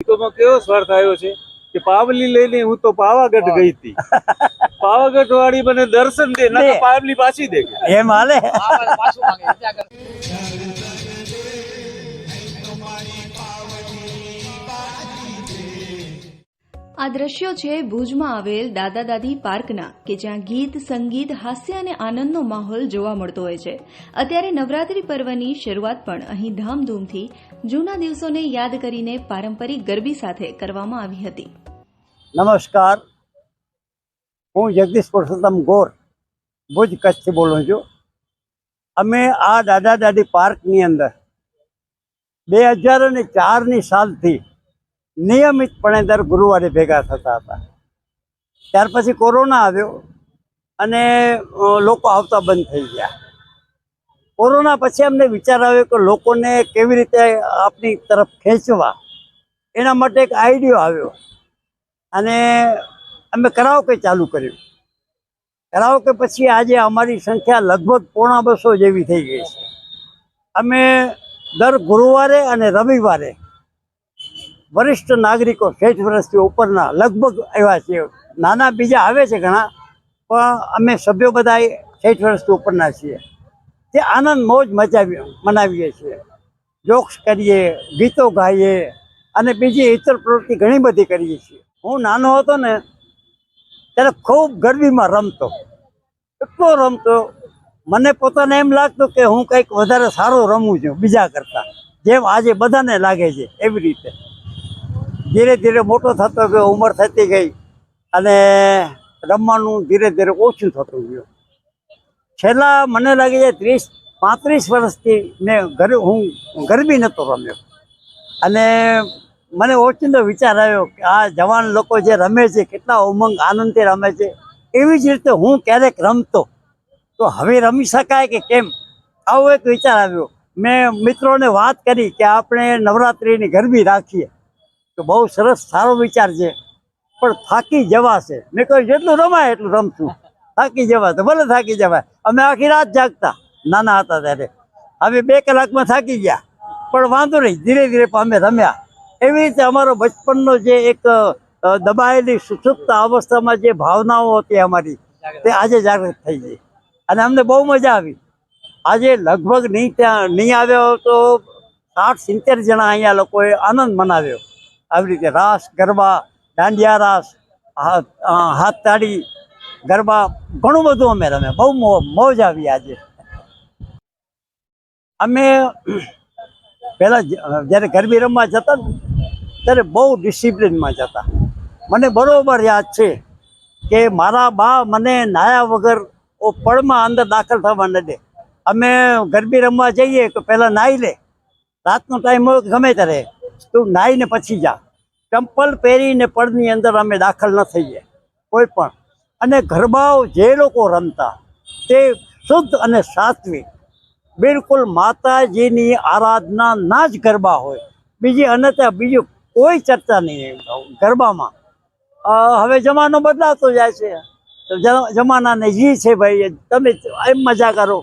ગીતોમાં કેવો સ્વાર્થ આવ્યો છે કે પાવલી લઈને હું તો પાવાગઢ ગઈ હતી. પાવાગઢ વાળી મને દર્શન દે ના પાવલી પાછી દે. એમ હાલે. આ દ્રશ્યો છે ભુજમાં આવેલ દાદા દાદી પાર્કના, કે જ્યાં ગીત, સંગીત, હાસ્ય અને આનંદનો માહોલ જોવા મળતો હોય છે. અત્યારે નવરાત્રી પર્વની શરૂઆત પણ અહીં ધામધૂમથી જૂના દિવસોને યાદ કરીને પારંપરિક ગરબી સાથે કરવામાં આવી હતી. નમસ્કાર. હું જગદીશ પુરુષોત્તમ ગોર, ભુજ કચ્છથી બોલું છું. અમે આ દાદા દાદી પાર્કની અંદર બે હજાર અને ચારની સાલથી નિયમિતપણે દર ગુરુવારે ભેગા થતા હતા. ત્યાર પછી કોરોના આવ્યો અને લોકો આવતા બંધ થઈ ગયા. કોરોના પછી અમને વિચાર આવ્યો કે લોકોને કેવી રીતે આપની તરફ ખેંચવા. એના માટે એક આઈડિયો આવ્યો. અને અમે કરાવકે ચાલુ કર્યું. કરાવકે પછી આજે અમારી સંખ્યા લગભગ પોણા બસો જેવી થઈ ગઈ છે. અમે દર ગુરુવારે અને રવિવારે વરિષ્ઠ નાગરિકો છેઠ વર્ષથી ઉપરના લગભગ એવા છે. નાના બીજા આવે છે ઘણા, પણ અમે સભ્યો બધા છેઠ વર્ષથી ઉપરના છીએ. તે આનંદ મોજ મચાવી, મનાવીએ છીએ. જોક્સ કરીએ, ગીતો ગાઈએ અને બીજી ઇતર પ્રવૃત્તિ ઘણી બધી કરીએ છીએ. હું નાનો હતો ને, ત્યારે ખૂબ ગરબીમાં રમતો. એટલો રમતો, મને પોતાને એમ લાગતું કે હું કંઈક વધારે સારો રમું છું બીજા કરતાં. જેમ આજે બધાને લાગે છે, એવી રીતે. ધીરે ધીરે મોટો થતો ગયો, ઉંમર થતી ગઈ અને રમવાનું ધીરે ધીરે ઓછું થતું ગયું. છેલ્લા મને લાગે છે ત્રીસ, પાંત્રીસ વર્ષથી મેં ઘર હું ગરબી નહોતો રમ્યો. અને મને ઓચિંતો વિચાર આવ્યો કે આ જવાન લોકો જે રમે છે, કેટલા ઉમંગ, આનંદથી રમે છે, એવી જ રીતે હું ક્યારેક રમતો. તો હવે રમી શકાય કે કેમ? આવો એક વિચાર આવ્યો. મેં મિત્રોને વાત કરી કે આપણે નવરાત્રિની ગરબી રાખીએ. તો બહુ સરસ સારો વિચાર છે, પણ થાકી જવાશે. મેં કહ્યું, જેટલું રમાય એટલું રમશું. થાકી જવાશે ભલે થાકી જવાય. અમે આખી રાત જાગતા, નાના હતા ત્યારે. હવે બે કલાકમાં થાકી ગયા. પણ વાંધો નહીં, ધીરે ધીરે અમે રમ્યા. એવી રીતે અમારો બચપનનો જે એક દબાયેલી, સુસુપ્ત અવસ્થામાં જે ભાવનાઓ હતી અમારી, તે આજે જાગૃત થઈ ગઈ. અને અમને બહુ મજા આવી. આજે લગભગ નહીં ત્યાં, નહીં આવ્યો તો સાઠ સિત્તેર જણા અહીંયા લોકોએ આનંદ મનાવ્યો. આવી રીતે રાસ, ગરબા, દાંડિયા રાસ હાથ તાળી, ગરબા, ઘણું બધું અમે રમે. બહુ મોજ આવી આજે. અમે પહેલાં જ્યારે ગરબી રમવા જતા ત્યારે બહુ ડિસિપ્લિનમાં જતા. મને બરોબર યાદ છે કે મારા બા મને નાયા વગર પળમાં અંદર દાખલ થવા ન દે. અમે ગરબી રમવા જઈએ તો પહેલાં નાહી લે. રાતનો ટાઈમ હોય ગમે ત્યારે. તું નાહીને પછી જા. ચંપલ પહેરીને પડની અંદર અમે દાખલ ન થઈએ. કોઈ પણ. અને ગરબાઓ જે લોકો રમતા, તે શુદ્ધ અને સાત્વિક. બિલકુલ માતાજીની આરાધના ના જ ગરબા હોય. બીજી અન્યથા બીજું કોઈ ચર્ચા નહીં ગરબામાં. હવે જમાનો બદલાતો જાય છે. જમાના ને જી છે ભાઈ, તમે એમ મજા કરો.